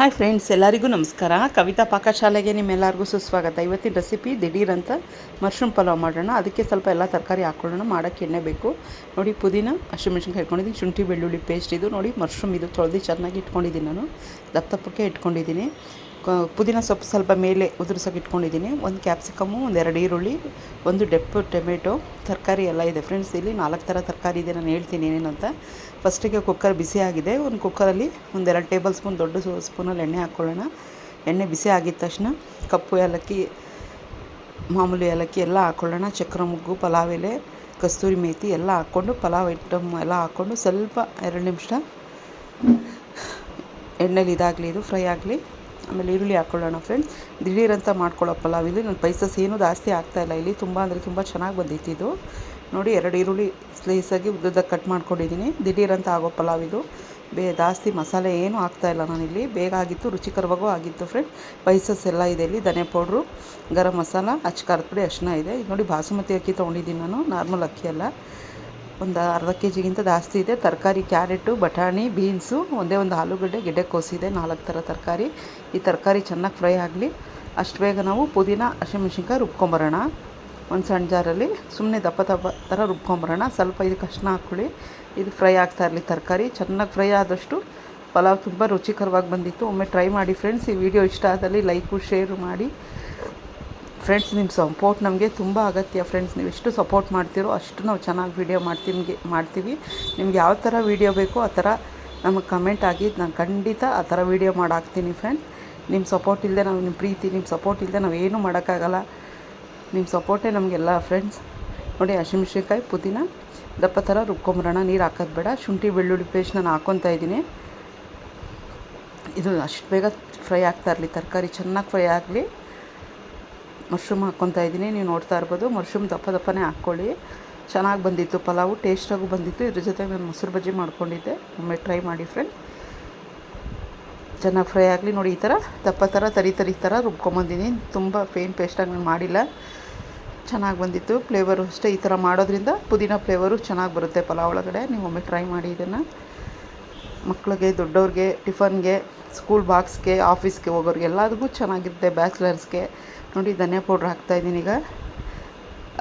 Hi friends ಎಲ್ಲರಿಗೂ ನಮಸ್ಕಾರ. ಕವಿತಾ ಪಾಕಶಾಲೆಗೆ ನಿಮ್ಮೆಲ್ಲರಿಗೂ ಸುಸ್ವಾಗತ. ಇವತ್ತಿನ ರೆಸಿಪಿ ದಿಢೀರಂತ ಮಶ್ರೂಮ್ ಪಲಾವ್ ಮಾಡೋಣ. ಅದಕ್ಕೆ ಸ್ವಲ್ಪ ಎಲ್ಲ ತರಕಾರಿ ಹಾಕ್ಕೊಳ್ಳೋಣ. ಮಾಡೋಕ್ಕೆ ಎಣ್ಣೆ ಬೇಕು. ನೋಡಿ, ಪುದೀನ ಹಸಿಮೆಣ್ಸಿನ್ಕಾಯಿ ಇಟ್ಕೊಂಡಿದ್ದೀನಿ. ಶುಂಠಿ, ಬೆಳ್ಳುಳ್ಳಿ ಪೇಸ್ಟ್ ಇದು ನೋಡಿ ಮಶ್ರೂಮ್ ಇದು ತೊಳೆದು ಚೆನ್ನಾಗಿ ಇಟ್ಕೊಂಡಿದ್ದೀನಿ ನಾನು. ದಪ್ಪ ದಪ್ಪಕ್ಕೆ ಇಟ್ಕೊಂಡಿದ್ದೀನಿ. ಪುದೀನ ಸೊಪ್ಪು ಸ್ವಲ್ಪ ಮೇಲೆ ಉದುರ್ಸೋಕೆ ಇಟ್ಕೊಂಡಿದ್ದೀನಿ ಒಂದು ಕ್ಯಾಪ್ಸಿಕಮ್ಮು ಎರಡು ಈರುಳ್ಳಿ, ಒಂದು ಡೆಪ್ಪು ಟೊಮೆಟೊ, ತರಕಾರಿ ಎಲ್ಲ ಇದೆ ಫ್ರೆಂಡ್ಸ್. ಇಲ್ಲಿ ನಾಲ್ಕು ಥರ ತರಕಾರಿ ಇದೆ, ನಾನು ಹೇಳ್ತೀನಿ ಏನೇನಂತ ಫಸ್ಟಿಗೆ ಕುಕ್ಕರ್ ಬಿಸಿ ಆಗಿದೆ. ಒಂದು ಕುಕ್ಕರಲ್ಲಿ ಒಂದೆರಡು ಟೇಬಲ್ ಸ್ಪೂನ್, ದೊಡ್ಡ ಸ್ಪೂನಲ್ಲಿ ಎಣ್ಣೆ ಹಾಕ್ಕೊಳ್ಳೋಣ. ಎಣ್ಣೆ ಬಿಸಿ ಆಗಿದ ತಕ್ಷಣ ಕಪ್ಪು ಏಲಕ್ಕಿ, ಮಾಮೂಲಿ ಏಲಕ್ಕಿ ಎಲ್ಲ ಹಾಕ್ಕೊಳ್ಳೋಣ. ಚಕ್ರ ಮುಗ್ಗು, ಪಲಾವ್ ಎಲೆ, ಕಸ್ತೂರಿ ಮೇಥಿ ಎಲ್ಲ ಹಾಕ್ಕೊಂಡು, ಪಲಾವ್ ಐಟಮ್ ಎಲ್ಲ ಹಾಕ್ಕೊಂಡು ಸ್ವಲ್ಪ ಎರಡು ನಿಮಿಷ ಎಣ್ಣೆಲಿ ಇದಾಗಲಿ, ಇದು ಫ್ರೈ ಆಗಲಿ. ಆಮೇಲೆ ಈರುಳ್ಳಿ ಹಾಕ್ಕೊಳ್ಳೋಣ ಫ್ರೆಂಡ್ಸ್ ಅಂತ ಮಾಡ್ಕೊಳ್ಳೋ ಪಲಾವ್ ಇಲ್ಲಿ ನನ್ನ ಪೈಸಸ್ ಏನೂ ಜಾಸ್ತಿ ಆಗ್ತಾಯಿಲ್ಲ ಇಲ್ಲಿ. ತುಂಬ ಅಂದರೆ ತುಂಬ ಚೆನ್ನಾಗಿ ಬಂದಿತ್ತು ಇದು. ನೋಡಿ ಎರಡು ಈರುಳ್ಳಿ ಸ್ಲೈಸಾಗಿ ಉದ್ದದ ಕಟ್ ಮಾಡ್ಕೊಂಡಿದ್ದೀನಿ. ಅಂತ ಆಗೋ ಪಲಾವ್ ಇದು. ಬೇ, ಜಾಸ್ತಿ ಮಸಾಲೆ ಏನೂ ಹಾಕ್ತಾಯಿಲ್ಲ ನಾನಿಲ್ಲಿ. ಬೇಗ ಆಗಿತ್ತು, ರುಚಿಕರವಾಗೂ ಆಗಿತ್ತು ಫ್ರೆಂಡ್ ಪೈಸಸ್ ಎಲ್ಲ ಇದೆ ಇಲ್ಲಿ. ಧನೆ ಪೌಡ್ರು ಗರಂ ಮಸಾಲ, ಅಚ್ಚ ಖಾರದ ಪುಡಿ ಅಷ್ಟನ್ನ ಇದೆ. ಇದು ನೋಡಿ ಬಾಸುಮತಿ ಅಕ್ಕಿ ತೊಗೊಂಡಿದ್ದೀನಿ ನಾನು. ನಾರ್ಮಲ್ ಅಕ್ಕಿ ಅಲ್ಲ. ಒಂದು ಅರ್ಧ ಕೆ ಜಿಗಿಂತ ಜಾಸ್ತಿ ಇದೆ. ತರಕಾರಿ, ಕ್ಯಾರೆಟು, ಬಟಾಣಿ, ಬೀನ್ಸು, ಒಂದೇ ಒಂದು ಆಲೂಗಡ್ಡೆ ಗೆಡ್ಡೆಕೋಸಿದೆ ನಾಲ್ಕು ಥರ ತರಕಾರಿ. ಈ ತರಕಾರಿ ಚೆನ್ನಾಗಿ ಫ್ರೈ ಆಗಲಿ. ಅಷ್ಟು ಬೇಗ ನಾವು ಪುದೀನ ಹಸಿಮೆಣ್ಸಿನ್ಕಾಯಿ ರುಬ್ಕೊಂಬರೋಣ. ಒಂದು ಸಣ್ಣ ಜಾರಲ್ಲಿ ಸುಮ್ಮನೆ ದಪ್ಪ ದಪ್ಪ ಥರ ರುಬ್ಕೊಂಬರೋಣ. ಸ್ವಲ್ಪ ಇದಕ್ಕೆ ಕಷ್ಟ ಹಾಕ್ಕೊಳ್ಳಿ. ಇದು ಫ್ರೈ ಆಗ್ತಾ ಇರಲಿ ತರಕಾರಿ. ಚೆನ್ನಾಗಿ ಫ್ರೈ ಆದಷ್ಟು ಪಲಾವ್ ತುಂಬ ರುಚಿಕರವಾಗಿ ಬಂದಿತ್ತು. ಒಮ್ಮೆ ಟ್ರೈ ಮಾಡಿ ಫ್ರೆಂಡ್ಸ್. ಈ ವಿಡಿಯೋ ಇಷ್ಟ ಆದಲ್ಲಿ ಲೈಕು, ಶೇರು ಮಾಡಿ. ಫ್ರೆಂಡ್ಸ್ ನಿಮ್ಮ ಸಪೋರ್ಟ್ ನಮಗೆ ತುಂಬ ಅಗತ್ಯ. ಫ್ರೆಂಡ್ಸ್ ನೀವು ಎಷ್ಟು ಸಪೋರ್ಟ್ ಮಾಡ್ತೀರೋ ಅಷ್ಟು ನಾವು ಚೆನ್ನಾಗಿ ವೀಡಿಯೋ ಮಾಡ್ತೀವಿ ಮಾಡ್ತೀವಿ. ನಿಮ್ಗೆ ಯಾವ ಥರ ವೀಡಿಯೋ ಬೇಕೋ ಆ ಥರ ನಮಗೆ ಕಮೆಂಟ್ ಆಗಿ ನಾನು ಖಂಡಿತ ಆ ಥರ ವೀಡಿಯೋ ಮಾಡಾಕ್ತೀನಿ ಫ್ರೆಂಡ್ ನಿಮ್ಮ ಸಪೋರ್ಟ್ ಇಲ್ಲದೆ ನಾವು ನಿಮ್ಮ ಪ್ರೀತಿ ನಿಮ್ಮ ಸಪೋರ್ಟ್ ಇಲ್ಲದೆ ನಾವು ಏನೂ ಮಾಡೋಕ್ಕಾಗಲ್ಲ. ನಿಮ್ಮ ಸಪೋರ್ಟೇ ನಮಗೆಲ್ಲ ಫ್ರೆಂಡ್ಸ್ ನೋಡಿ ಹಸಿಮೆಣ್ಸಿನ್ಕಾಯಿ ಪುದೀನ ದಪ್ಪ ಥರ ರುಬ್ಕೊಂಬರೋಣ. ನೀರು ಹಾಕೋದು ಬೇಡ. ಶುಂಠಿ, ಬೆಳ್ಳುಳ್ಳಿ ಪೇಸ್ಟ್ ನಾನು ಹಾಕ್ಕೊತಾ ಇದ್ದೀನಿ. ಇದು ಅಷ್ಟು ಬೇಗ ಫ್ರೈ ಆಗ್ತಾ ಇರಲಿ. ತರಕಾರಿ ಚೆನ್ನಾಗಿ ಫ್ರೈ ಆಗಲಿ. ಮಶ್ರೂಮ್ ಹಾಕ್ಕೊತಾ ಇದ್ದೀನಿ. ನೀವು ನೋಡ್ತಾ ಇರ್ಬೋದು, ಮಶ್ರೂಮ್ ದಪ್ಪ ದಪ್ಪನೇ ಹಾಕ್ಕೊಳ್ಳಿ. ಚೆನ್ನಾಗಿ ಬಂದಿತ್ತು ಪಲಾವು, ಟೇಸ್ಟಾಗೂ ಬಂದಿತ್ತು. ಇದ್ರ ಜೊತೆ ನಾನು ಮೊಸರು ಬಜ್ಜಿ ಮಾಡ್ಕೊಂಡಿದ್ದೆ. ಒಮ್ಮೆ ಟ್ರೈ ಮಾಡಿ ಫ್ರೆಂಡ್ ಚೆನ್ನಾಗಿ ಫ್ರೈ ಆಗಲಿ ನೋಡಿ, ಈ ಥರ ದಪ್ಪ ಥರ ತರಿ ತರಿ ಥರ ರುಬ್ಕೊಂಬಂದಿನಿ. ತುಂಬ ಫೇನ್ ಪೇಸ್ಟಾಗಿ ನಾನು ಮಾಡಿಲ್ಲ. ಚೆನ್ನಾಗಿ ಬಂದಿತ್ತು. ಫ್ಲೇವರು ಅಷ್ಟೇ ಈ ಥರ ಮಾಡೋದ್ರಿಂದ ಪುದೀನ ಫ್ಲೇವರು ಚೆನ್ನಾಗಿ ಬರುತ್ತೆ ಪಲಾವ್ ಒಳಗಡೆ. ನೀವು ಒಮ್ಮೆ ಟ್ರೈ ಮಾಡಿ ಇದನ್ನು. ಮಕ್ಕಳಿಗೆ ದೊಡ್ಡವ್ರಿಗೆ, ಟಿಫನ್ಗೆ ಸ್ಕೂಲ್ ಬಾಕ್ಸ್ಗೆ ಆಫೀಸ್ಗೆ ಹೋಗೋರಿಗೆ ಎಲ್ಲದಕ್ಕೂ ಚೆನ್ನಾಗಿರುತ್ತೆ ಬ್ಯಾಚುಲರ್ಸ್ಗೆ ನೋಡಿ, ಧನಿಯಾ ಪೌಡ್ರ್ ಹಾಕ್ತಾಯಿದ್ದೀನಿ ಈಗ.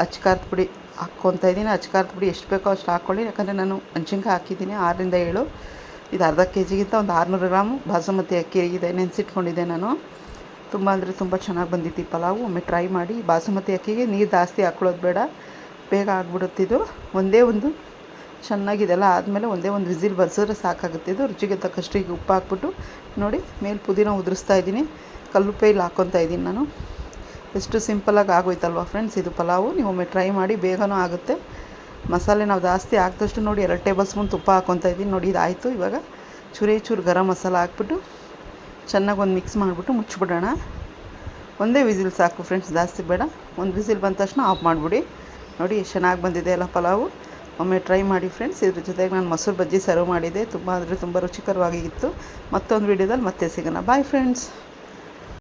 ಅಚ್ಕಾರದ ಪುಡಿ ಹಾಕ್ಕೊತಾ ಇದ್ದೀನಿ. ಅಚ್ಕಾರದ ಪುಡಿ ಎಷ್ಟು ಬೇಕೋ ಅಷ್ಟು ಹಾಕ್ಕೊಳ್ಳಿ ಯಾಕಂದರೆ ನಾನು ಮೆಣಸಿನ್ಕಾಯಿ ಹಾಕಿದ್ದೀನಿ, ಆರರಿಂದ ಏಳು. ಇದು ಅರ್ಧ ಕೆ ಜಿಗಿಂತ ಒಂದು ಆರುನೂರು ಗ್ರಾಮು ಬಾಸುಮತಿ ಅಕ್ಕಿ ಇದೆ, ನೆನೆಸಿಟ್ಕೊಂಡಿದ್ದೆ ನಾನು. ತುಂಬ ಅಂದರೆ ತುಂಬ ಚೆನ್ನಾಗಿ ಬಂದಿತ್ತು ಪಲಾವು. ಒಮ್ಮೆ ಟ್ರೈ ಮಾಡಿ. ಬಾಸುಮತಿ ಅಕ್ಕಿಗೆ ನೀರು ಜಾಸ್ತಿ ಹಾಕ್ಕೊಳ್ಳೋದು ಬೇಡ. ಬೇಗ ಆಗ್ಬಿಡುತ್ತಿದ್ದು ಒಂದೇ ಒಂದು ಚೆನ್ನಾಗಿದೆಲ್ಲ ಆದಮೇಲೆ ಒಂದೇ ಒಂದು ವಿಸಿಲ್ ಬರೆಸಿದ್ರೆ ಸಾಕಾಗುತ್ತೆ. ಇದು ರುಚಿಗೆ ತಕ್ಕಷ್ಟು ಈಗ ಉಪ್ಪು ಹಾಕ್ಬಿಟ್ಟು ನೋಡಿ, ಮೇಲೆ ಪುದೀನ ಉದುರಿಸ್ತಾ ಇದ್ದೀನಿ. ಕಲ್ಲುಪ್ಪೆ ಇಲ್ಲಿ ಹಾಕ್ಕೊತಾ ಇದ್ದೀನಿ ನಾನು. ಎಷ್ಟು ಸಿಂಪಲಾಗಿ ಆಗೋಯ್ತಲ್ವ ಫ್ರೆಂಡ್ಸ್, ಇದು ಪಲಾವು. ನೀವು ಒಮ್ಮೆ ಟ್ರೈ ಮಾಡಿ, ಬೇಗನೂ ಆಗುತ್ತೆ. ಮಸಾಲೆ ನಾವು ಜಾಸ್ತಿ ಹಾಕಿದಷ್ಟು ನೋಡಿ, ಎರಡು ಟೇಬಲ್ ಸ್ಪೂನ್ ತುಪ್ಪ ಹಾಕ್ಕೊತಾ ಇದ್ದೀನಿ. ನೋಡಿ, ಇದಾಯಿತು. ಇವಾಗ ಚೂರೇ ಚೂರು ಗರಂ ಮಸಾಲ ಹಾಕ್ಬಿಟ್ಟು ಚೆನ್ನಾಗಿ ಒಂದು ಮಿಕ್ಸ್ ಮಾಡಿಬಿಟ್ಟು ಮುಚ್ಚಿಬಿಡೋಣ. ಒಂದೇ ವಿಸಿಲ್ ಸಾಕು ಫ್ರೆಂಡ್ಸ್, ಜಾಸ್ತಿ ಬೇಡ. ಒಂದು ವಿಸಿಲ್ ಬಂದ ತಕ್ಷಣ ಆಫ್ ಮಾಡಿಬಿಡಿ. ನೋಡಿ ಎಷ್ಟು ಚೆನ್ನಾಗಿ ಬಂದಿದೆ ಎಲ್ಲ ಪಲಾವು. ಒಮ್ಮೆ ಟ್ರೈ ಮಾಡಿ ಫ್ರೆಂಡ್ಸ್, ಇದ್ರ ಜೊತೆಗೆ ನಾನು ಮೊಸರು ಬಜ್ಜಿ ಸರ್ವ್ ಮಾಡಿದೆ ತುಂಬ ಅಂದರೆ ತುಂಬ ರುಚಿಕರವಾಗಿತ್ತು. ಮತ್ತೊಂದು ವೀಡಿಯೋದಲ್ಲಿ ಮತ್ತೆ ಸಿಗೋಣ. Bye friends